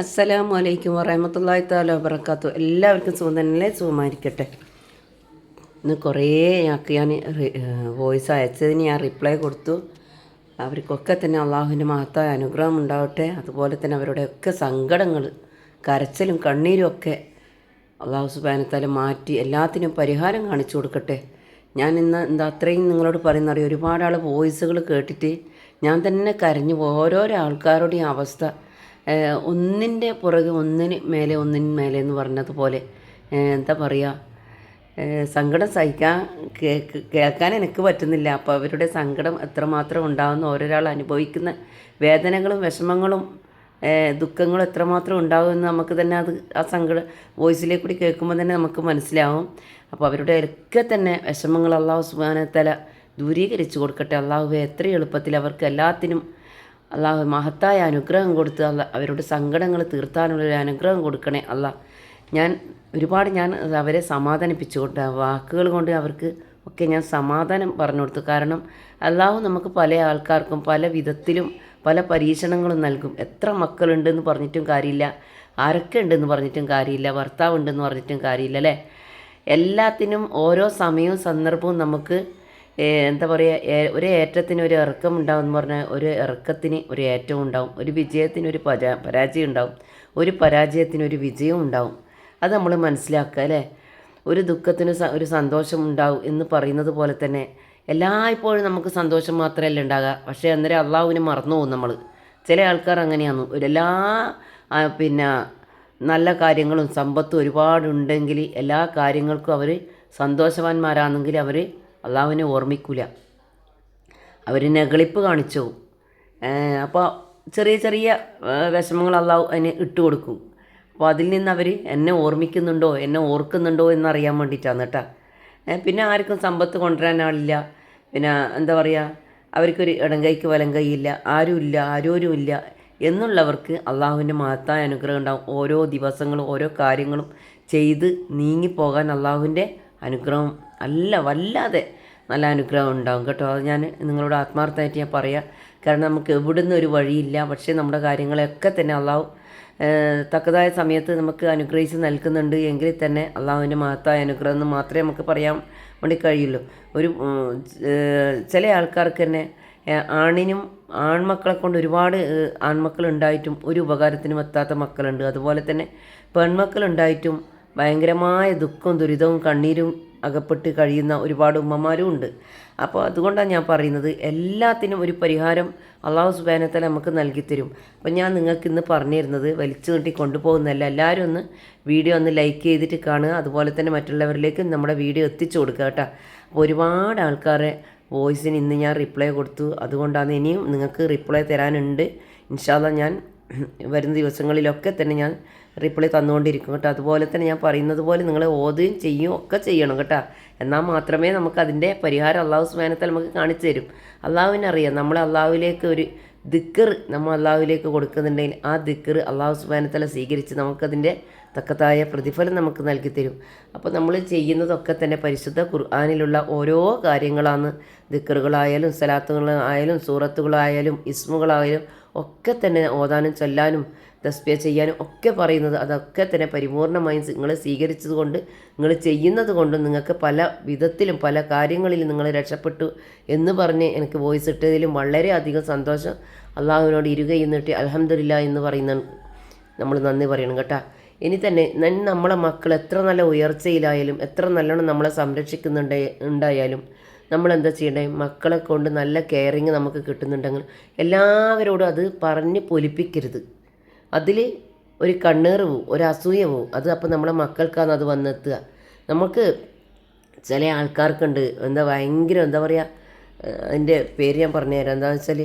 അസ്സലാമു അലൈക്കും വറഹമത്തല്ലാഹി താല വബർക്കാത്തു എല്ലാവർക്കും സുഖം തന്നെ സുഖമായിരിക്കട്ടെ. ഇന്ന് കുറേ ആൾക്ക് ഞാൻ വോയിസ് അയച്ചതിന് ഞാൻ റിപ്ലൈ കൊടുത്തു. അവർക്കൊക്കെ തന്നെ അള്ളാഹുവിന്റെ മഹത്തായ അനുഗ്രഹം ഉണ്ടാവട്ടെ. അതുപോലെ തന്നെ അവരുടെയൊക്കെ സങ്കടങ്ങൾ കരച്ചിലും കണ്ണീരും ഒക്കെ അള്ളാഹു സുബാനത്താൽ മാറ്റി എല്ലാത്തിനും പരിഹാരം കാണിച്ചു കൊടുക്കട്ടെ. ഞാൻ ഇന്ന് എന്താ അത്രയും നിങ്ങളോട് പറയുന്ന അറിയാം? ഒരുപാട് ആൾ വോയിസുകൾ കേട്ടിട്ട് ഞാൻ തന്നെ കരഞ്ഞു ഓരോരോ ആൾക്കാരുടെയും അവസ്ഥ ഒന്നിന്റെ പുറകെ ഒന്നിന് മേലെ ഒന്നിന് മേലെ എന്ന് പറഞ്ഞതുപോലെ എന്താ പറയുക സങ്കടം സഹിക്കാൻ കേൾക്കാൻ എനിക്ക് പറ്റുന്നില്ല. അപ്പോൾ അവരുടെ സങ്കടം എത്രമാത്രം ഉണ്ടാകുന്ന ഓരോരാൾ അനുഭവിക്കുന്ന വേദനകളും വിഷമങ്ങളും ദുഃഖങ്ങളും എത്രമാത്രം ഉണ്ടാകുമെന്ന് നമുക്ക് തന്നെ അത് ആ സങ്കട വോയിസിലേക്ക് കൂടി കേൾക്കുമ്പോൾ തന്നെ നമുക്ക് മനസ്സിലാവും. അപ്പോൾ അവരുടെ ഒക്കെ തന്നെ വിഷമങ്ങൾ അള്ളാഹു സുബാനത്തല ദൂരീകരിച്ച് കൊടുക്കട്ടെ. അള്ളാഹു എത്ര എളുപ്പത്തിൽ അവർക്ക് എല്ലാത്തിനും അള്ളാഹു മഹത്തായ അനുഗ്രഹം കൊടുത്ത് അല്ല അവരുടെ സങ്കടങ്ങൾ തീർത്താനുള്ളൊരു അനുഗ്രഹം കൊടുക്കണേ അല്ല. ഞാൻ ഒരുപാട് ഞാൻ അവരെ സമാധാനിപ്പിച്ചു കൊണ്ട് വാക്കുകൾ കൊണ്ട് അവർക്ക് ഒക്കെ ഞാൻ സമാധാനം പറഞ്ഞു കൊടുത്തു. കാരണം അള്ളാഹു നമുക്ക് പല ആൾക്കാർക്കും പല വിധത്തിലും പല പരീക്ഷണങ്ങളും നൽകും. എത്ര മക്കളുണ്ടെന്ന് പറഞ്ഞിട്ടും കാര്യമില്ല. ആരൊക്കെ ഉണ്ടെന്ന് പറഞ്ഞിട്ടും കാര്യമില്ല. ഭർത്താവ് ഉണ്ടെന്ന് പറഞ്ഞിട്ടും കാര്യമില്ല അല്ലേ? എല്ലാത്തിനും ഓരോ സമയവും സന്ദർഭവും നമുക്ക് എന്താ പറയുക ഒരു ഏറ്റത്തിന് ഒരു ഇറക്കം ഉണ്ടാവും എന്ന് പറഞ്ഞാൽ ഒരു ഇറക്കത്തിന് ഒരു ഏറ്റവും ഉണ്ടാവും. ഒരു വിജയത്തിന് ഒരു പരാ പരാജയം ഉണ്ടാവും. ഒരു പരാജയത്തിന് ഒരു വിജയവും ഉണ്ടാവും. അത് നമ്മൾ മനസ്സിലാക്കുക അല്ലേ? ഒരു ദുഃഖത്തിന് ഒരു സന്തോഷം ഉണ്ടാവും എന്ന് പറയുന്നത് പോലെ തന്നെ എല്ലായ്പ്പോഴും നമുക്ക് സന്തോഷം മാത്രമല്ല ഉണ്ടാകുക പക്ഷേ അന്നേരം അള്ളാഹുവിനെ മറന്നു പോകും നമ്മൾ. ചില ആൾക്കാർ അങ്ങനെയാണ്. എല്ലാ പിന്നെ നല്ല കാര്യങ്ങളും സമ്പത്തും ഒരുപാടുണ്ടെങ്കിൽ എല്ലാ കാര്യങ്ങൾക്കും അവർ സന്തോഷവാന്മാരാണെങ്കിൽ അവർ അള്ളാഹുവിനെ ഓർമ്മിക്കില്ല അവർ നെകളിപ്പ് കാണിച്ചു. അപ്പോൾ ചെറിയ ചെറിയ വിഷമങ്ങൾ അള്ളാഹു അതിന് ഇട്ട് കൊടുക്കും. അപ്പോൾ അതിൽ നിന്ന് അവർ എന്നെ ഓർമ്മിക്കുന്നുണ്ടോ എന്നെ ഓർക്കുന്നുണ്ടോ എന്നറിയാൻ വേണ്ടിയിട്ടാണ് കേട്ടോ. പിന്നെ ആർക്കും സമ്പത്ത് കൊണ്ടുവരാൻ ആളില്ല. പിന്നെ എന്താ പറയുക അവർക്കൊരു ഇടം കൈക്ക് വലം കൈയില്ല ആരുമില്ല ആരോരുമില്ല എന്നുള്ളവർക്ക് അള്ളാഹുവിന്റെ മഹത്തായ അനുഗ്രഹം ഉണ്ടാകും ഓരോ ദിവസങ്ങളും ഓരോ കാര്യങ്ങളും ചെയ്ത് നീങ്ങിപ്പോകാൻ അള്ളാഹുവിന്റെ അനുഗ്രഹം അല്ല വല്ലാതെ നല്ല അനുഗ്രഹം ഉണ്ടാകും കേട്ടോ. അത് ഞാൻ നിങ്ങളോട് ആത്മാർത്ഥമായിട്ട് ഞാൻ പറയാം. കാരണം നമുക്ക് എവിടുന്ന് ഒരു വഴിയില്ല. പക്ഷേ നമ്മുടെ കാര്യങ്ങളെയൊക്കെ തന്നെ അള്ളാഹു തക്കതായ സമയത്ത് നമുക്ക് അനുഗ്രഹിച്ച് നൽകുന്നുണ്ട്. എങ്കിൽ തന്നെ അള്ളാഹുവിന്റെ മഹത്തായ അനുഗ്രഹം എന്ന് മാത്രമേ നമുക്ക് പറയാൻ വേണ്ടി കഴിയുള്ളൂ. ഒരു ചില ആൾക്കാർക്ക് തന്നെ ആണിനും ആൺമക്കളെ കൊണ്ട് ഒരുപാട് ആൺമക്കൾ ഉണ്ടായിട്ടും ഒരു ഉപകാരത്തിനും എത്താത്ത മക്കളുണ്ട്. അതുപോലെ തന്നെ പെൺമക്കളുണ്ടായിട്ടും ഭയങ്കരമായ ദുഃഖവും ദുരിതവും കണ്ണീരും അകപ്പെട്ട് കഴിയുന്ന ഒരുപാട് ഉമ്മമാരും ഉണ്ട്. അപ്പോൾ അതുകൊണ്ടാണ് ഞാൻ പറയുന്നത് എല്ലാത്തിനും ഒരു പരിഹാരം അള്ളാഹു സുബാനത്തല നമുക്ക് നൽകിത്തരും അപ്പോൾ ഞാൻ നിങ്ങൾക്ക് ഇന്ന് പറഞ്ഞു തരുന്നത് വലിച്ചു നീട്ടി കൊണ്ടുപോകുന്നതല്ല. എല്ലാവരും ഒന്ന് വീഡിയോ ഒന്ന് ലൈക്ക് ചെയ്തിട്ട് കാണുക. അതുപോലെ തന്നെ മറ്റുള്ളവരിലേക്കും നമ്മുടെ വീഡിയോ എത്തിച്ചു കൊടുക്കുക കേട്ടോ. അപ്പോൾ ഒരുപാട് ആൾക്കാരെ വോയിസിന് ഇന്ന് ഞാൻ റിപ്ലൈ കൊടുത്തു. അതുകൊണ്ടാണ് ഇനിയും നിങ്ങൾക്ക് റിപ്ലൈ തരാനുണ്ട്. ഇൻഷാല്ല ഞാൻ വരുന്ന ദിവസങ്ങളിലൊക്കെ തന്നെ ഞാൻ റിപ്ലൈ തന്നുകൊണ്ടിരിക്കും കേട്ടോ. അതുപോലെ തന്നെ ഞാൻ പറയുന്നത് പോലെ നിങ്ങൾ ഓതുകയും ചെയ്യും ഒക്കെ ചെയ്യണം കേട്ടോ. എന്നാൽ മാത്രമേ നമുക്ക് അതിന്റെ പരിഹാരം അള്ളാഹു സ്മാനത്തിൽ നമുക്ക് കാണിച്ചു തരും. അള്ളാഹുവിനറിയാം നമ്മൾ അള്ളാഹുവിലേക്ക് ഒരു ദിക്കർ നമ്മൾ അള്ളാഹുവിലേക്ക് കൊടുക്കുന്നുണ്ടെങ്കിൽ ആ ദിക്കർ അള്ളാഹു സുബാനത്തല സ്വീകരിച്ച് നമുക്കതിന്റെ തക്കത്തായ പ്രതിഫലം നമുക്ക് നൽകി തരും. അപ്പോൾ നമ്മൾ ചെയ്യുന്നതൊക്കെ തന്നെ പരിശുദ്ധ ഖുർആാനിലുള്ള ഓരോ കാര്യങ്ങളാണ്. ദിക്കറുകളായാലും സലാത്തുകളായാലും സൂറത്തുകളായാലും ഇസ്മുകളായാലും ഒക്കെ തന്നെ ഓതാനും ചൊല്ലാനും തസ്ബിയ ചെയ്യാനും ഒക്കെ പറയുന്നത് അതൊക്കെ തന്നെ പരിപൂർണമായും നിങ്ങൾ സ്വീകരിച്ചത് കൊണ്ട് നിങ്ങൾ ചെയ്യുന്നത് കൊണ്ടും നിങ്ങൾക്ക് പല വിധത്തിലും പല കാര്യങ്ങളിലും നിങ്ങൾ രക്ഷപ്പെട്ടു എന്ന് പറഞ്ഞ് എനിക്ക് വോയിസ് ഇട്ടതിലും വളരെയധികം സന്തോഷം. അള്ളാഹുവിനോട് ഇരുകയെന്നിട്ട് അലഹമില്ല എന്ന് പറയുന്ന നമ്മൾ നന്ദി പറയണം കേട്ടോ. ഇനി തന്നെ നമ്മളെ മക്കൾ എത്ര നല്ല ഉയർച്ചയിലായാലും എത്ര നല്ലോണം നമ്മളെ സംരക്ഷിക്കുന്നുണ്ട് ഉണ്ടായാലും നമ്മൾ എന്താ ചെയ്യണ്ടേ? മക്കളെ കൊണ്ട് നല്ല കെയറിങ് നമുക്ക് കിട്ടുന്നുണ്ടെങ്കിൽ എല്ലാവരോടും അത് പറഞ്ഞ് പൊലിപ്പിക്കരുത്. അതിൽ ഒരു കണ്ണേറ് പോവും ഒരു അസൂയ പോവും. അത് അപ്പോൾ നമ്മളെ മക്കൾക്കാണ് അത് വന്നെത്തുക. നമുക്ക് ചില ആൾക്കാർക്കുണ്ട്. എന്താ ഭയങ്കര എന്താ പറയുക അതിന്റെ പേര് ഞാൻ പറഞ്ഞുതരാം എന്താണെന്ന് വെച്ചാൽ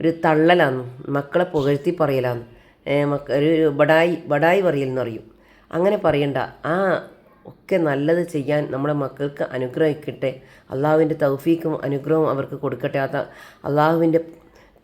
ഒരു തള്ളലാന്ന് മക്കളെ പുകഴ്ത്തി പറയലാന്ന്. മക്ക ഒരു ബടായി ബടായി പറയലെന്ന് പറയും. അങ്ങനെ പറയണ്ട. ആ ഒക്കെ നല്ലത് ചെയ്യാൻ നമ്മുടെ മക്കൾക്ക് അനുഗ്രഹിക്കട്ടെ. അള്ളാഹുവിന്റെ തൗഫീക്കും അനുഗ്രഹവും അവർക്ക് കൊടുക്കട്ടെ. അത് അള്ളാഹുവിന്റെ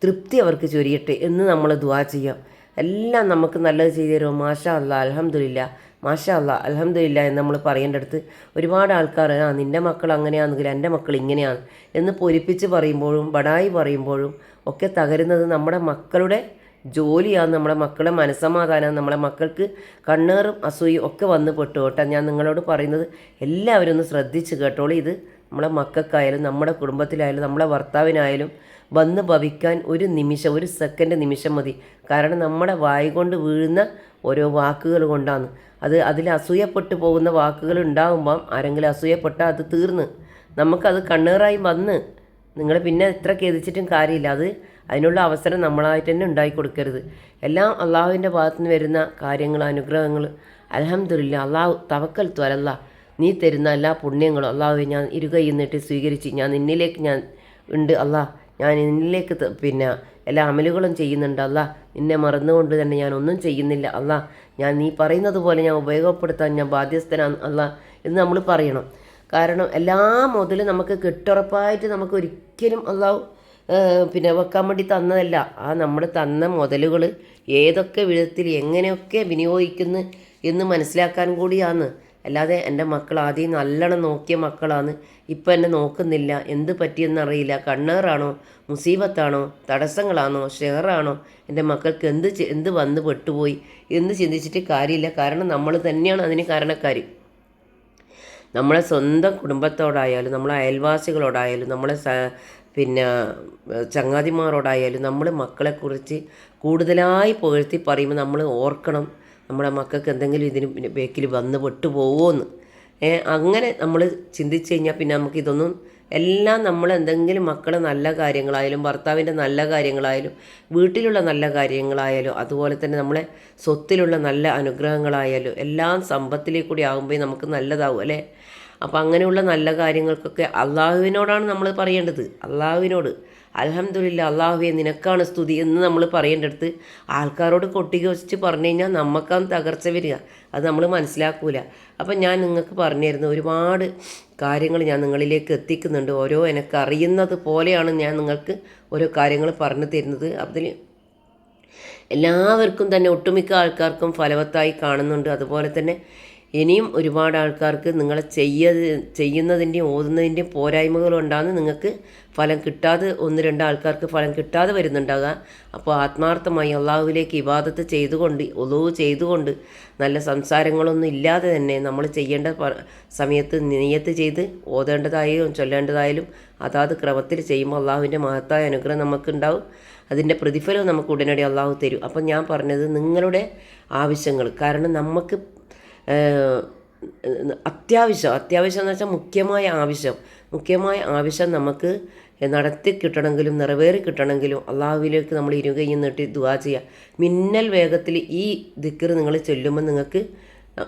തൃപ്തി അവർക്ക് ചൊരിയട്ടെ എന്ന് നമ്മൾ ദുവാ ചെയ്യാം. എല്ലാം നമുക്ക് നല്ലത് ചെയ്തു തരുമോ? മാഷാ അല്ല അലഹമില്ല മാഷാ അല്ല അലഹമില്ല എന്ന് നമ്മൾ പറയേണ്ടടുത്ത് ഒരുപാട് ആൾക്കാർ ആ നിന്റെ മക്കൾ അങ്ങനെയാണെങ്കിൽ എന്റെ മക്കൾ ഇങ്ങനെയാണ് എന്ന് പൊരിപ്പിച്ച് പറയുമ്പോഴും ബടായി പറയുമ്പോഴും ഒക്കെ തകരുന്നത് നമ്മുടെ മക്കളുടെ ജോലിയാണ് നമ്മുടെ മക്കളെ മനസ്സമാധാനം നമ്മുടെ മക്കൾക്ക് കണ്ണേറും അസൂയും ഒക്കെ വന്ന് പെട്ടു കേട്ടോ. ഞാൻ നിങ്ങളോട് പറയുന്നത് എല്ലാവരും ഒന്ന് ശ്രദ്ധിച്ച് കേട്ടോളൂ. ഇത് നമ്മുടെ മക്കൾക്കായാലും നമ്മുടെ കുടുംബത്തിലായാലും നമ്മുടെ ഭർത്താവിനായാലും വന്ന് ഭവിക്കാൻ ഒരു നിമിഷം ഒരു സെക്കൻഡ് നിമിഷം മതി. കാരണം നമ്മുടെ വായി കൊണ്ട് വീഴുന്ന ഓരോ വാക്കുകൾ കൊണ്ടാണ്. അത് അതിൽ അസൂയപ്പെട്ടു പോകുന്ന വാക്കുകൾ ഉണ്ടാകുമ്പം ആരെങ്കിലും അസൂയപ്പെട്ടാൽ അത് തീർന്ന്. നമുക്കത് കണ്ണേറായി വന്ന് നിങ്ങൾ പിന്നെ എത്ര ഖേദിച്ചിട്ടും കാര്യമില്ല. അത് അതിനുള്ള അവസരം നമ്മളായിട്ട് തന്നെ ഉണ്ടാക്കി കൊടുക്കരുത്. എല്ലാം അള്ളാഹുവിന്റെ ഭാഗത്തു നിന്ന് വരുന്ന കാര്യങ്ങൾ അനുഗ്രഹങ്ങൾ. അലഹമില്ല അള്ളാഹു തവക്കൽ ത്വരല്ല നീ തരുന്ന എല്ലാ പുണ്യങ്ങളും അള്ളാഹുവെ ഞാൻ ഇരുകൈ എന്നിട്ട് സ്വീകരിച്ച് ഞാൻ നിന്നിലേക്ക് ഞാൻ ഉണ്ട് അള്ളാഹ് ഞാൻ നിന്നിലേക്ക് പിന്നെ എല്ലാ അമലുകളും ചെയ്യുന്നുണ്ട്. അല്ല നിന്നെ മറന്നുകൊണ്ട് തന്നെ ഞാൻ ഒന്നും ചെയ്യുന്നില്ല. അല്ല ഞാൻ നീ പറയുന്നത് പോലെ ഞാൻ ഉപയോഗപ്പെടുത്താൻ ഞാൻ ബാധ്യസ്ഥനാണ്. അല്ല എന്ന് നമ്മൾ പറയണം. കാരണം എല്ലാ മുതലും നമുക്ക് കെട്ടുറപ്പായിട്ട് നമുക്ക് ഒരിക്കലും അള്ളാഹു പിന്നെ വെക്കാൻ വേണ്ടി തന്നതല്ല. ആ നമ്മൾ തന്ന മുതലുകൾ ഏതൊക്കെ വിധത്തിൽ എങ്ങനെയൊക്കെ വിനിയോഗിക്കുന്നു എന്ന് മനസ്സിലാക്കാൻ കൂടിയാണ്. അല്ലാതെ എന്റെ മക്കൾ ആദ്യം നല്ലോണം നോക്കിയ മക്കളാണ് ഇപ്പം എന്നെ നോക്കുന്നില്ല. എന്ത് പറ്റിയെന്നറിയില്ല കണ്ണേറാണോ? മുസീബത്താണോ? തടസ്സങ്ങളാണോ? ഷെയറാണോ? എന്റെ മക്കൾക്ക് എന്ത് എന്ത് വന്ന് പെട്ടുപോയി? എന്ന് ചിന്തിച്ചിട്ട് കാര്യമില്ല. കാരണം നമ്മൾ തന്നെയാണ് അതിന് കാരണക്കാർ നമ്മളെ സ്വന്തം കുടുംബത്തോടായാലും നമ്മളെ അയൽവാസികളോടായാലും നമ്മളെ പിന്നെ ചങ്ങാതിമാരോടായാലും നമ്മൾ മക്കളെക്കുറിച്ച് കൂടുതലായി പുകഴ്ത്തി പറയുമ്പോൾ നമ്മൾ ഓർക്കണം. നമ്മുടെ മക്കൾക്ക് എന്തെങ്കിലും ഇതിന് ബേക്കിൽ വന്ന് പെട്ടുപോകുമെന്ന് അങ്ങനെ നമ്മൾ ചിന്തിച്ച് കഴിഞ്ഞാൽ പിന്നെ നമുക്കിതൊന്നും എല്ലാം നമ്മൾ എന്തെങ്കിലും മക്കളെ നല്ല കാര്യങ്ങളായാലും ഭർത്താവിന്റെ നല്ല കാര്യങ്ങളായാലും വീട്ടിലുള്ള നല്ല കാര്യങ്ങളായാലും അതുപോലെ തന്നെ നമ്മളെ സ്വത്തിലുള്ള നല്ല അനുഗ്രഹങ്ങളായാലും എല്ലാം സമ്പത്തിലേക്ക് കൂടി ആകുമ്പോൾ നമുക്ക് നല്ലതാവും അല്ലേ? അപ്പോൾ അങ്ങനെയുള്ള നല്ല കാര്യങ്ങൾക്കൊക്കെ അള്ളാഹുവിനോടാണ് നമ്മൾ പറയേണ്ടത്. അള്ളാഹുവിനോട്. അലഹമില്ല അള്ളാഹുവെ നിനക്കാണ് സ്തുതി എന്ന് നമ്മൾ പറയേണ്ടടുത്ത് ആൾക്കാരോട് കൊട്ടിക വെച്ച് പറഞ്ഞു കഴിഞ്ഞാൽ നമുക്കാണ് തകർച്ച വരിക. അത് നമ്മൾ മനസ്സിലാക്കൂല. അപ്പം ഞാൻ നിങ്ങൾക്ക് പറഞ്ഞിരുന്ന ഒരുപാട് കാര്യങ്ങൾ ഞാൻ നിങ്ങളിലേക്ക് എത്തിക്കുന്നുണ്ട്. ഓരോ എനിക്ക് അറിയുന്നത് പോലെയാണ് ഞാൻ നിങ്ങൾക്ക് ഓരോ കാര്യങ്ങൾ പറഞ്ഞു തരുന്നത്. അതിൽ എല്ലാവർക്കും തന്നെ ഒട്ടുമിക്ക ആൾക്കാർക്കും ഫലവത്തായി കാണുന്നുണ്ട്. അതുപോലെ തന്നെ ഇനിയും ഒരുപാട് ആൾക്കാർക്ക് നിങ്ങളെ ചെയ്യ ചെയ്യുന്നതിന്റെയും ഓതുന്നതിന്റെയും പോരായ്മകളുണ്ടാകുന്ന നിങ്ങൾക്ക് ഫലം കിട്ടാതെ ഒന്ന് രണ്ട് ആൾക്കാർക്ക് ഫലം കിട്ടാതെ വരുന്നുണ്ടാകാം അപ്പോൾ ആത്മാർത്ഥമായി അള്ളാഹുവിലേക്ക് ഇബാദത്ത് ചെയ്തുകൊണ്ട് ഒലവ് ചെയ്തുകൊണ്ട് നല്ല സംസാരങ്ങളൊന്നും ഇല്ലാതെ തന്നെ നമ്മൾ ചെയ്യേണ്ട സമയത്ത് നിയത്ത് ചെയ്ത് ഓതേണ്ടതായാലും ചൊല്ലേണ്ടതായാലും അതാത് ക്രമത്തിൽ ചെയ്യുമ്പോൾ അള്ളാഹുവിന്റെ മഹത്തായ അനുഗ്രഹം നമുക്കുണ്ടാവും. അതിന്റെ പ്രതിഫലവും നമുക്ക് ഉടനടി അള്ളാഹു തരും. അപ്പം ഞാൻ പറഞ്ഞത് നിങ്ങളുടെ ആവശ്യങ്ങൾ. കാരണം നമുക്ക് അത്യാവശ്യം അത്യാവശ്യം എന്ന് വെച്ചാൽ മുഖ്യമായ ആവശ്യം. മുഖ്യമായ ആവശ്യം നമുക്ക് നടത്തി കിട്ടണമെങ്കിലും നിറവേറി കിട്ടണമെങ്കിലും അള്ളാഹുവിലേക്ക് നമ്മൾ ഇരുകയും നീട്ടി ദുവാ ചെയ്യുക മിന്നൽ വേഗത്തിൽ ഈ ദിക്കർ നിങ്ങൾ ചൊല്ലുമ്പോൾ നിങ്ങൾക്ക്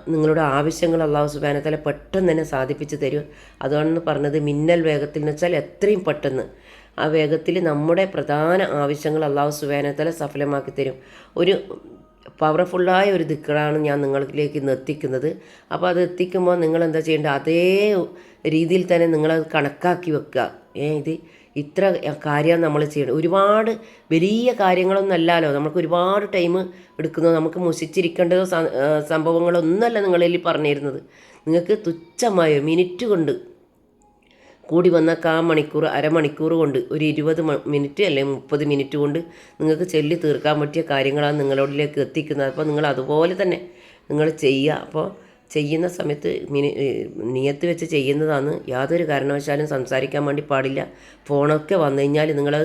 നിങ്ങളുടെ ആവശ്യങ്ങൾ അള്ളാഹു സുബാനത്തല പെട്ടെന്ന് തന്നെ സാധിപ്പിച്ച് തരും. അതാണെന്ന് പറഞ്ഞത് മിന്നൽ വേഗത്തിൽ എന്ന് വെച്ചാൽ എത്രയും പെട്ടെന്ന്. ആ വേഗത്തിൽ നമ്മുടെ പ്രധാന ആവശ്യങ്ങൾ അള്ളാഹു സുബാനത്തല സഫലമാക്കി തരും. ഒരു പവർഫുള്ളായ ഒരു ദിക്കറാണ് ഞാൻ നിങ്ങളിലേക്ക് ഇന്ന് എത്തിക്കുന്നത്. അപ്പോൾ അത് എത്തിക്കുമ്പോൾ നിങ്ങൾ എന്താ ചെയ്യേണ്ടത് അതേ രീതിയിൽ തന്നെ നിങ്ങളത് കണക്കാക്കി വെക്കുക. ഏ ഇത് ഇത്ര കാര്യം നമ്മൾ ചെയ്യണം ഒരുപാട് വലിയ കാര്യങ്ങളൊന്നും അല്ലല്ലോ. നമുക്ക് ഒരുപാട് ടൈം എടുക്കുന്നു. നമുക്ക് മുഷിച്ചിരിക്കേണ്ടതോ സംഭവങ്ങളൊന്നല്ല നിങ്ങളിൽ പറഞ്ഞിരുന്നത്. നിങ്ങൾക്ക് തുച്ഛമായ മിനിറ്റ് കൊണ്ട് കൂടി വന്ന കാ മണിക്കൂർ അരമണിക്കൂർ കൊണ്ട് ഒരു ഇരുപത് മിനിറ്റ് അല്ലെങ്കിൽ മുപ്പത് മിനിറ്റ് കൊണ്ട് നിങ്ങൾക്ക് ചൊല്ലി തീർക്കാൻ പറ്റിയ കാര്യങ്ങളാണ് നിങ്ങളോടിലേക്ക് എത്തിക്കുന്നത്. അപ്പോൾ നിങ്ങൾ അതുപോലെ തന്നെ നിങ്ങൾ ചെയ്യുക. അപ്പോൾ ചെയ്യുന്ന സമയത്ത് മിനി നിയത്ത് വെച്ച് ചെയ്യുന്നതാണ് യാതൊരു കാരണവശാലും സംസാരിക്കാൻ വേണ്ടി പാടില്ല. ഫോണൊക്കെ വന്നു കഴിഞ്ഞാൽ നിങ്ങൾ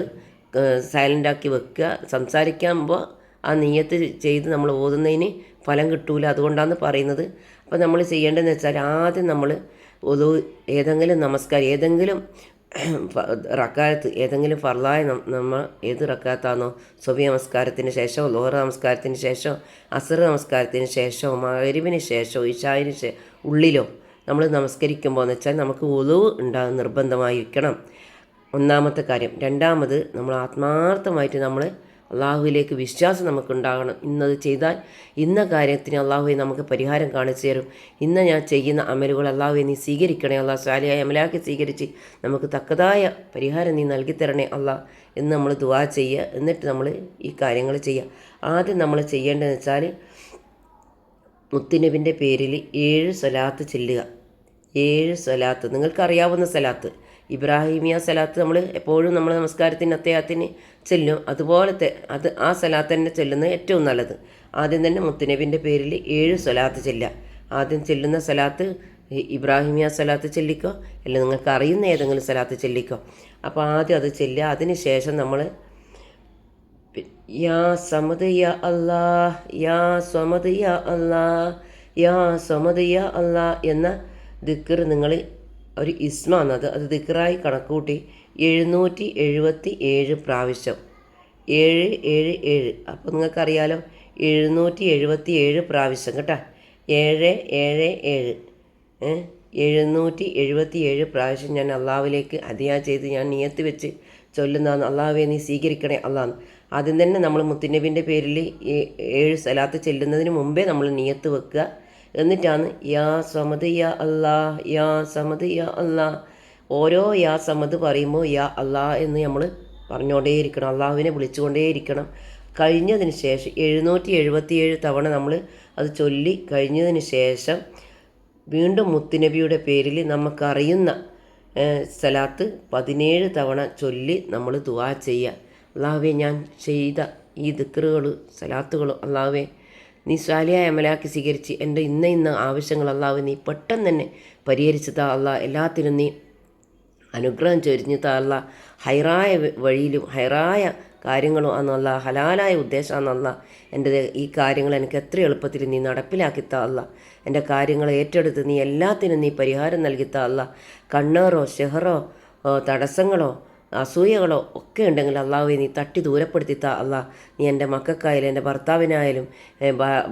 സൈലന്റ് ആക്കി വെക്കുക. സംസാരിക്കുമ്പോൾ ആ നീയത്ത് ചെയ്ത് നമ്മൾ ഓതുന്നതിന് ഫലം കിട്ടൂല. അതുകൊണ്ടാണ് പറയുന്നത്. അപ്പോൾ നമ്മൾ ചെയ്യേണ്ടതെന്ന് വെച്ചാൽ ആദ്യം നമ്മൾ ഒതു ഏതെങ്കിലും നമസ്കാരം ഏതെങ്കിലും റക്കാലത്ത് ഏതെങ്കിലും ഫർലായ നമ്മൾ ഏത് റക്കാത്താണോ സ്വബി നമസ്കാരത്തിന് ശേഷമോ ലോഹർ നമസ്കാരത്തിന് ശേഷമോ അസർ നമസ്കാരത്തിന് ശേഷമോ മകരിവിന് ശേഷമോ ഇഷായിന് ശേ ഉള്ളിലോ നമ്മൾ നമസ്കരിക്കുമ്പോൾ എന്ന് വെച്ചാൽ നമുക്ക് ഒതുവ് ഉണ്ടാകും നിർബന്ധമായിരിക്കണം ഒന്നാമത്തെ കാര്യം. രണ്ടാമത് നമ്മൾ ആത്മാർത്ഥമായിട്ട് നമ്മൾ അള്ളാഹുവിലേക്ക് വിശ്വാസം നമുക്കുണ്ടാകണം. ഇന്നത് ചെയ്താൽ ഇന്ന കാര്യത്തിന് അള്ളാഹുവെ നമുക്ക് പരിഹാരം കാണിച്ചു തരും. ഇന്ന് ഞാൻ ചെയ്യുന്ന അമലുകൾ അള്ളാഹുവെ നീ സ്വീകരിക്കണേ അള്ളാഹ്. സ്വാലിയായ അമലാക്കി സ്വീകരിച്ച് നമുക്ക് തക്കതായ പരിഹാരം നീ നൽകി തരണേ അള്ളാഹ് എന്ന് നമ്മൾ ദുവാ ചെയ്യുക. എന്നിട്ട് നമ്മൾ ഈ കാര്യങ്ങൾ ചെയ്യുക. ആദ്യം നമ്മൾ ചെയ്യേണ്ടതെന്ന് വെച്ചാൽ മുത്തുനബിന്റെ പേരിൽ ഏഴ് സ്വലാത്ത് ചെല്ലുക. ഏഴ് സ്വലാത്ത്. നിങ്ങൾക്കറിയാവുന്ന സ്വലാത്ത്. ഇബ്രാഹിമിയ സലാത്ത് നമ്മൾ എപ്പോഴും നമ്മൾ നമസ്കാരത്തിന് അത്യാഹത്തിന് ചെല്ലും. അതുപോലത്തെ അത് ആ സലാത്ത് തന്നെ ചെല്ലുന്നത് ഏറ്റവും നല്ലത്. ആദ്യം തന്നെ മുത്തുനബിന്റെ പേരിൽ ഏഴ് സലാത്ത് ചെല്ലുക. ആദ്യം ചെല്ലുന്ന സലാത്ത് ഇബ്രാഹിമിയ സലാത്ത് ചെല്ലിക്കോ? അല്ലെങ്കിൽ നിങ്ങൾക്ക് അറിയുന്ന ഏതെങ്കിലും സലാത്ത് ചെല്ലിക്കോ? അപ്പോൾ ആദ്യം അത് ചെല്ലുക. അതിന് ശേഷം നമ്മൾ യാ സമദ് യാ അല്ലാ യാ സമദ് യാ അല്ലാ യാ സമദ് യാ അല്ലാ എന്ന ദിക്കർ നിങ്ങൾ ഒരു ഇസ്മാണ് അത് അത് ദിക്കറായി കണക്കുകൂട്ടി. എഴുന്നൂറ്റി എഴുപത്തി ഏഴ് പ്രാവശ്യം. ഏഴ് ഏഴ് ഏഴ്. അപ്പോൾ നിങ്ങൾക്കറിയാലോ എഴുന്നൂറ്റി എഴുപത്തി ഏഴ് പ്രാവശ്യം കേട്ടോ. ഏഴ് ഏഴ് ഏഴ്. എഴുന്നൂറ്റി എഴുപത്തി ഏഴ് പ്രാവശ്യം ഞാൻ അള്ളാവിലേക്ക് അതിയാ ചെയ്ത് ഞാൻ നിയത്ത് വെച്ച് ചൊല്ലുന്നതാണ്. അള്ളാഹുവെ നീ സ്വീകരിക്കണേ അള്ളാന്ന് ആദ്യം തന്നെ നമ്മൾ മുത്തുനബിന്റെ പേരിൽ ഏഴ് സ്ഥലത്ത് ചെല്ലുന്നതിന് മുമ്പേ നമ്മൾ നിയത്ത് വെക്കുക. എന്നിട്ടാണ് യാ സമത് യാ അല്ലാ യാ സമത് യാ അല്ലാ ഓരോ യാ സമത് പറയുമ്പോൾ യാ അല്ലാ എന്ന് നമ്മൾ പറഞ്ഞുകൊണ്ടേയിരിക്കണം അള്ളാഹുവിനെ വിളിച്ചുകൊണ്ടേയിരിക്കണം. കഴിഞ്ഞതിന് ശേഷം എഴുന്നൂറ്റി എഴുപത്തിയേഴ് തവണ നമ്മൾ അത് ചൊല്ലി കഴിഞ്ഞതിന് ശേഷം വീണ്ടും മുത്തുനബിയുടെ പേരിൽ നമുക്കറിയുന്ന സ്ഥലത്ത് പതിനേഴ് തവണ ചൊല്ലി നമ്മൾ ദുവാ ചെയ്യുക. അള്ളാഹുവെ ഞാൻ ചെയ്ത ഈ ദിക്കറുകൾ സലാത്തുകൾ അള്ളാഹുവെ നീ സ്വാലിയായ അമലാക്കി സ്വീകരിച്ച് എന്റെ ഇന്ന ഇന്ന ആവശ്യങ്ങൾ അള്ളാഹു നീ പെട്ടെന്ന് തന്നെ പരിഹരിച്ചതാ അല്ല എല്ലാത്തിനും നീ അനുഗ്രഹം ചൊരിഞ്ഞു താള്ള ഹൈറായ വഴിയിലും ഹൈറായ കാര്യങ്ങളും ആണെന്നല്ല ഹലാലായ ഉദ്ദേശമാണെന്നല്ല എന്റെ ഈ കാര്യങ്ങൾ എനിക്ക് എത്ര എളുപ്പത്തിൽ നീ നടപ്പിലാക്കി താള്ള എന്റെ കാര്യങ്ങൾ ഏറ്റെടുത്ത് നീ എല്ലാത്തിനും നീ പരിഹാരം നൽകി താള്ള കണ്ണേറോ ഷെഹറോ തടസ്സങ്ങളോ അസൂയകളോ ഒക്കെ ഉണ്ടെങ്കിൽ അള്ളാഹുവെ നീ തട്ടി ദൂരപ്പെടുത്തി താ. അല്ലാ നീ എന്റെ മക്കൾക്കായാലും എന്റെ ഭർത്താവിനായാലും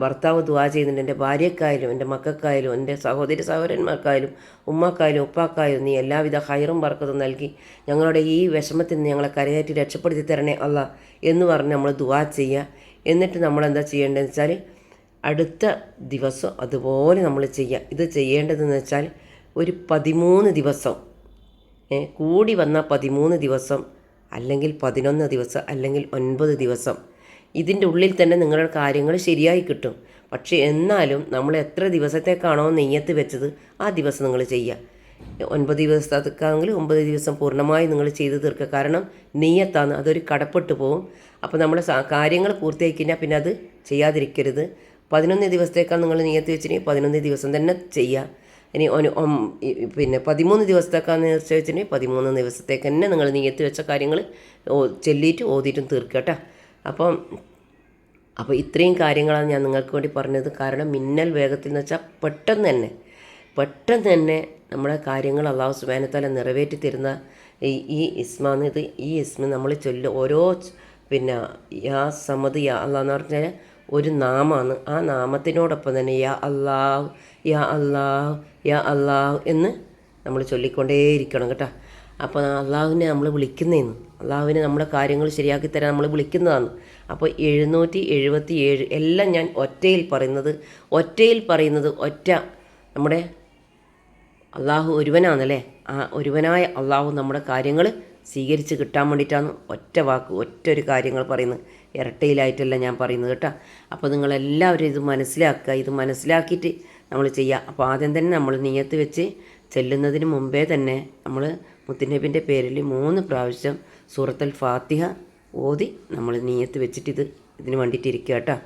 ഭർത്താവ് ദുവാ ചെയ്യുന്നുണ്ട് എന്റെ ഭാര്യക്കായാലും എന്റെ മക്കൾക്കായാലും എന്റെ സഹോദരി സഹോദരന്മാർക്കായാലും ഉമ്മക്കായാലും ഉപ്പാക്കായാലും നീ എല്ലാവിധ ഹൈറും വർക്കതും നൽകി ഞങ്ങളുടെ ഈ വിഷമത്തിൽ നിന്ന് ഞങ്ങളെ കരയേറ്റി രക്ഷപ്പെടുത്തി തരണേ അല്ല എന്ന് പറഞ്ഞ് നമ്മൾ ദുവാ ചെയ്യുക. എന്നിട്ട് നമ്മൾ എന്താ ചെയ്യേണ്ടതെന്ന് വെച്ചാൽ അടുത്ത ദിവസം അതുപോലെ നമ്മൾ ചെയ്യുക. ഇത് ചെയ്യേണ്ടതെന്ന് വെച്ചാൽ ഒരു പതിമൂന്ന് ദിവസം കൂടി വന്ന പതിമൂന്ന് ദിവസം അല്ലെങ്കിൽ പതിനൊന്ന് ദിവസം അല്ലെങ്കിൽ ഒൻപത് ദിവസം ഇതിന്റെ ഉള്ളിൽ തന്നെ നിങ്ങളുടെ കാര്യങ്ങൾ ശരിയായി കിട്ടും. പക്ഷേ എന്നാലും നമ്മൾ എത്ര ദിവസത്തേക്കാണോ നെയ്യത്ത് വെച്ചത് ആ ദിവസം നിങ്ങൾ ചെയ്യുക. ഒൻപത് ദിവസത്തേക്കാണെങ്കിൽ ഒമ്പത് ദിവസം പൂർണമായി നിങ്ങൾ ചെയ്ത് തീർക്കുക. കാരണം നെയ്യത്താണ് അതൊരു കടപ്പെട്ടു പോകും അപ്പോൾ നമ്മൾ കാര്യങ്ങൾ പൂർത്തിയാക്കി കഴിഞ്ഞാൽ പിന്നെ അത് ചെയ്യാതിരിക്കരുത്. പതിനൊന്ന് ദിവസത്തേക്കാണ് നിങ്ങൾ നെയ്യത്ത് വെച്ചിട്ടുണ്ടെങ്കിൽ പതിനൊന്ന് ദിവസം തന്നെ ചെയ്യുക. ഇനി പിന്നെ പതിമൂന്ന് ദിവസത്തേക്കാന്ന് വെച്ചിട്ടുണ്ടെങ്കിൽ പതിമൂന്ന് ദിവസത്തേക്ക് തന്നെ നിങ്ങൾ നീയത്ത് വെച്ച കാര്യങ്ങൾ ചെല്ലിയിട്ട് ഓതിയിട്ടും തീർക്കുക കേട്ടോ. അപ്പം അപ്പോൾ ഇത്രയും കാര്യങ്ങളാണ് ഞാൻ നിങ്ങൾക്ക് വേണ്ടി പറഞ്ഞത്. കാരണം മിന്നൽ വേഗത്തിൽ എന്ന് വെച്ചാൽ പെട്ടെന്ന് തന്നെ പെട്ടെന്ന് തന്നെ നമ്മുടെ കാര്യങ്ങൾ അള്ളാഹു സുബാനത്താല നിറവേറ്റി തരുന്ന ഈ ഈ ഇസ്മാന്ന് ഇത് ഈ ഇസ്മ നമ്മൾ ചൊല്ല ഓരോ പിന്നെ യാ സമത് യാ അള്ളാന്ന് പറഞ്ഞാൽ ഒരു നാമാണ്. ആ നാമത്തിനോടൊപ്പം തന്നെ യാ അള്ളാഹ് യാ അള്ളാഹ് യാ അള്ളാഹ് എന്ന് നമ്മൾ ചൊല്ലിക്കൊണ്ടേയിരിക്കണം കേട്ടോ. അപ്പോൾ അള്ളാഹുവിനെ നമ്മൾ വിളിക്കുന്നതെന്ന് അള്ളാഹുവിനെ നമ്മുടെ കാര്യങ്ങൾ ശരിയാക്കി തരാൻ നമ്മൾ വിളിക്കുന്നതാണ്. അപ്പോൾ എഴുന്നൂറ്റി എഴുപത്തി ഏഴ് എല്ലാം ഞാൻ ഒറ്റയിൽ പറയുന്നത് ഒറ്റയിൽ പറയുന്നത് ഒറ്റ നമ്മുടെ അള്ളാഹു ഒരുവനാണല്ലേ? ആ ഒരുവനായ അള്ളാഹു നമ്മുടെ കാര്യങ്ങൾ സ്വീകരിച്ച് കിട്ടാൻ വേണ്ടിയിട്ടാണ് ഒറ്റ വാക്ക് ഒറ്റ ഒരു കാര്യങ്ങൾ പറയുന്നത്. ഇരട്ടയിലായിട്ടല്ല ഞാൻ പറയുന്നത് കേട്ടോ. അപ്പോൾ നിങ്ങളെല്ലാവരും ഇത് മനസ്സിലാക്കുക. ഇത് മനസ്സിലാക്കിയിട്ട് നമ്മൾ ചെയ്യുക. അപ്പോൾ ആദ്യം തന്നെ നമ്മൾ നീയത്ത് വെച്ച് ചെല്ലുന്നതിന് മുമ്പേ തന്നെ നമ്മൾ മുത്തുനബിന്റെ പേരിൽ മൂന്ന് പ്രാവശ്യം സൂറത്തൽ ഫാത്തിഹ ഓതി നമ്മൾ നീയത്ത് വെച്ചിട്ട് ഇത് ഇതിന് വേണ്ടിയിട്ട് ഇരിക്കുക കേട്ടോ.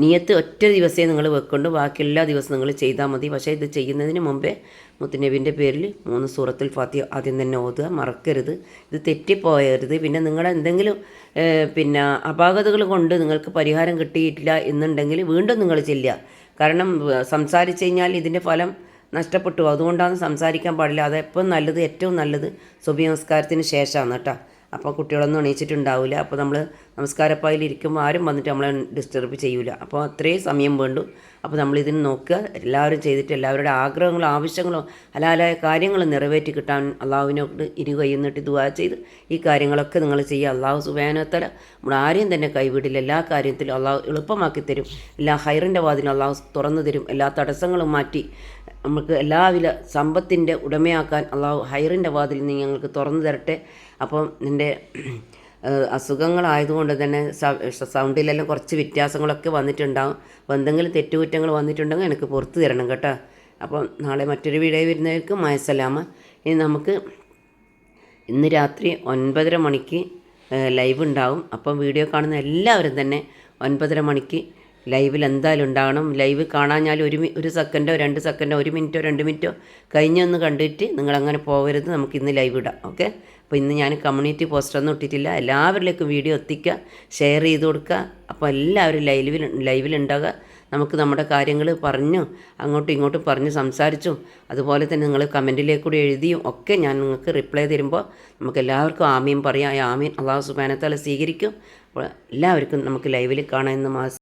നിയത്ത് ഒറ്റ ദിവസമേ നിങ്ങൾ വെക്കൊണ്ട് ബാക്കി എല്ലാ ദിവസവും നിങ്ങൾ ചെയ്താൽ മതി. പക്ഷേ ഇത് ചെയ്യുന്നതിന് മുമ്പേ മുത്തുനബിന്റെ പേരിൽ മൂന്ന് സൂറത്തിൽ ഫാത്തി ആദ്യം തന്നെ ഓതുക. മറക്കരുത്. ഇത് തെറ്റിപ്പോയരുത്. പിന്നെ നിങ്ങളുടെ എന്തെങ്കിലും പിന്നെ അപാകതകൾ കൊണ്ട് നിങ്ങൾക്ക് പരിഹാരം കിട്ടിയിട്ടില്ല എന്നുണ്ടെങ്കിൽ വീണ്ടും നിങ്ങൾ ചെല്ലുക. കാരണം സംസാരിച്ചു കഴിഞ്ഞാൽ ഇതിന്റെ ഫലം നഷ്ടപ്പെട്ടു. അതുകൊണ്ടാണ് സംസാരിക്കാൻ പാടില്ല. അത് നല്ലത് ഏറ്റവും നല്ലത് സുബി നമസ്കാരത്തിന് ശേഷമാണ് കേട്ടോ. അപ്പോൾ കുട്ടികളൊന്നും എണീച്ചിട്ടുണ്ടാവില്ല അപ്പോൾ നമ്മൾ നമസ്കാരപ്പായിൽ ഇരിക്കുമ്പോൾ ആരും വന്നിട്ട് നമ്മളെ ഡിസ്റ്റർബ് ചെയ്യൂല. അപ്പോൾ അത്രയും സമയം വേണ്ടു. അപ്പോൾ നമ്മളിതിന് നോക്കുക. എല്ലാവരും ചെയ്തിട്ട് എല്ലാവരുടെ ആഗ്രഹങ്ങളും ആവശ്യങ്ങളും ഹലാലായ കാര്യങ്ങൾ നിറവേറ്റി കിട്ടാൻ അള്ളാഹുവിനോട് ഇരു കൈന്നിട്ട് ദുവാ ചെയ്ത് ഈ കാര്യങ്ങളൊക്കെ നിങ്ങൾ ചെയ്യുക. അള്ളാഹു സുബേനത്തല നമ്മൾ ആരെയും തന്നെ കൈവിടില്ല. എല്ലാ കാര്യത്തിലും അള്ളാഹു എളുപ്പമാക്കി തരും. എല്ലാ ഹൈറിന്റെ വാതിലും അള്ളാഹു തുറന്നു തരും. എല്ലാ തടസ്സങ്ങളും മാറ്റി നമുക്ക് എല്ലാവിധ സമ്പത്തിന്റെ ഉടമയാക്കാൻ അള്ളാഹു ഹൈറിന്റെ വാതിൽ നിന്ന് ഞങ്ങൾക്ക് തുറന്നു തരട്ടെ. അപ്പം നിന്റെ അസുഖങ്ങളായതുകൊണ്ട് തന്നെ സൗണ്ടിലെല്ലാം കുറച്ച് വ്യത്യാസങ്ങളൊക്കെ വന്നിട്ടുണ്ടാകും അപ്പോൾ എന്തെങ്കിലും തെറ്റുകുറ്റങ്ങൾ വന്നിട്ടുണ്ടെങ്കിൽ എനിക്ക് പുറത്ത് തരണം കേട്ടോ. അപ്പോൾ നാളെ മറ്റൊരു വീഡിയോ വരുന്നവർക്ക് മയസലാമ ഇനി നമുക്ക് ഇന്ന് രാത്രി ഒൻപതര മണിക്ക് ലൈവ് ഉണ്ടാവും. അപ്പം വീഡിയോ കാണുന്ന എല്ലാവരും തന്നെ ഒൻപതര മണിക്ക് ലൈവിൽ എന്തായാലും ഉണ്ടാകണം ലൈവ് കാണാഞ്ഞാൽ ഒരു ഒരു സെക്കൻഡോ രണ്ട് സെക്കൻഡോ ഒരു മിനിറ്റോ രണ്ട് മിനിറ്റോ കഴിഞ്ഞൊന്ന് കണ്ടിട്ട് നിങ്ങളങ്ങനെ പോകരുത് നമുക്ക് ഇന്ന് ലൈവ് ഇടാം. ഓക്കെ അപ്പോൾ ഇന്ന് ഞാൻ കമ്മ്യൂണിറ്റി പോസ്റ്ററൊന്നും ഇട്ടിട്ടില്ല. എല്ലാവരിലേക്കും വീഡിയോ എത്തിക്കുക ഷെയർ ചെയ്ത് കൊടുക്കുക. അപ്പോൾ എല്ലാവരും ലൈവിൽ ഉണ്ടാകുക. നമുക്ക് നമ്മുടെ കാര്യങ്ങൾ പറഞ്ഞു അങ്ങോട്ടും ഇങ്ങോട്ടും പറഞ്ഞ് സംസാരിച്ചും. അതുപോലെ തന്നെ നിങ്ങൾ കമന്റിലേക്ക് കൂടി എഴുതിയും ഒക്കെ ഞാൻ നിങ്ങൾക്ക് റിപ്ലൈ തരുമ്പോൾ നമുക്ക് എല്ലാവർക്കും ആമീൻ പറയാം. ആമീൻ. അള്ളാഹു സുബാനത്താല സ്വീകരിക്കും. അപ്പോൾ എല്ലാവർക്കും നമുക്ക് ലൈവിൽ കാണാമെന്ന് മാസ്